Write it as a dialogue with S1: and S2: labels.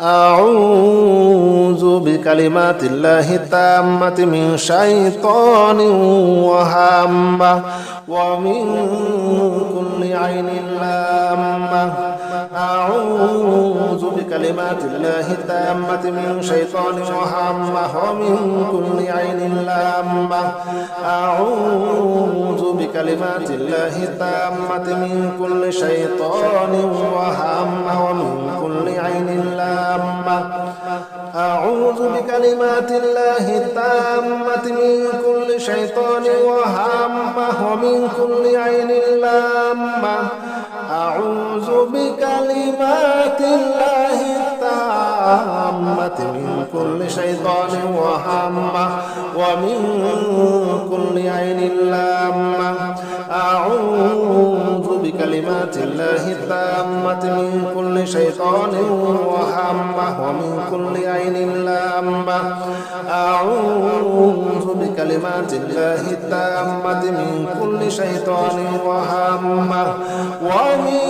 S1: أعوذ بكلمات الله التامة من شيطان وهامة ومن كل عين لامة. أعوذ بكلمات الله التامة من شيطان وهامة ومن كل عين لامة. أعوذ بكلمات الله التامة من كل شيطان وهامة ومن كل عين لامة أعوذ بكلمات الله التامة من كل شيطان وهامة ومن كل عين لامة. أعوذ بكلمات الله التامة من كل شيطان وهامة ومن بكلمات الله التامة من كل شيطان وهامة ومن كل عين لامة. أعوذ بكلمات الله التامة من كل شيطان وهامة ومن